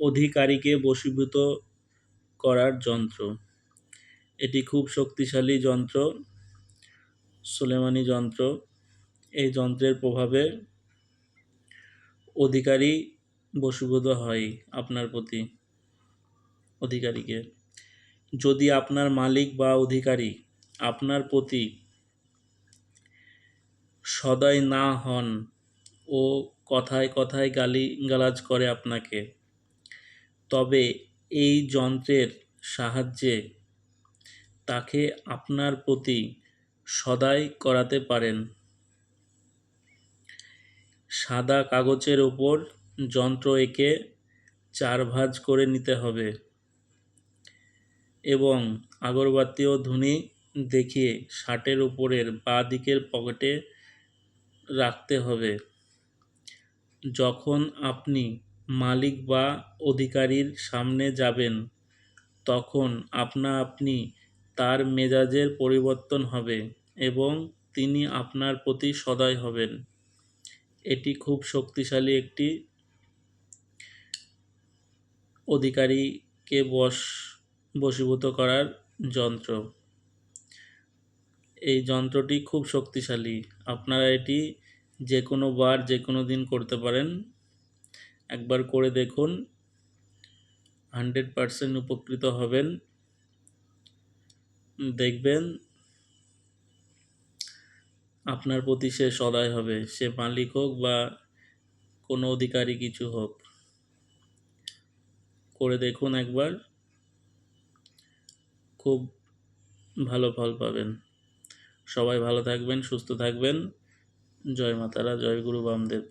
অধিকারীকে বশীভূত করার যন্ত্র। এটি খুব শক্তিশালী যন্ত্র, সোলেমানি যন্ত্র। এই যন্ত্রের প্রভাবে অধিকারী বশীভূত হয় আপনার প্রতি, অধিকারীকে। যদি আপনার মালিক বা অধিকারী আপনার প্রতি সদয় না হন ও কথায় কথায় গালি গালাজ করে আপনাকে তবে এই যন্ত্রের সাহায্যে তাকে আপনার প্রতি সদাই করাতে পারেন। সাদা কাগজের ওপর যন্ত্র এঁকে চার ভাঁজ করে নিতে হবে এবং আগরবাতি ও ধূনি দেখিয়ে শার্টের উপরের বাঁ দিকের পকেটে রাখতে হবে। যখন আপনি মালিক বা অধিকারীর সামনে যাবেন, তখন আপনা আপনি তার মেজাজের পরিবর্তন হবে এবং তিনি আপনার প্রতি সদয় হবেন। এটি খুব শক্তিশালী একটি অধিকারীকে বশ, বশীভূত করার যন্ত্র। এই যন্ত্রটি খুব শক্তিশালী। আপনারা এটি যে কোনো বার যে কোনো দিন করতে পারেন। একবার করে দেখুন। হান্ড্রেড পারসেন্ট উপকৃত হবেন। দেখবেন আপনার প্রতি সে সদয় হবে। সে মালিক হোক বা কোনো অধিকারী কিছু হোক। করে দেখুন একবার। খুব ভালো ফল পাবেন। সবাই ভালো থাকবেন, সুস্থ থাকবেন। জয় মাতারা, জয় গুরু বামদেব।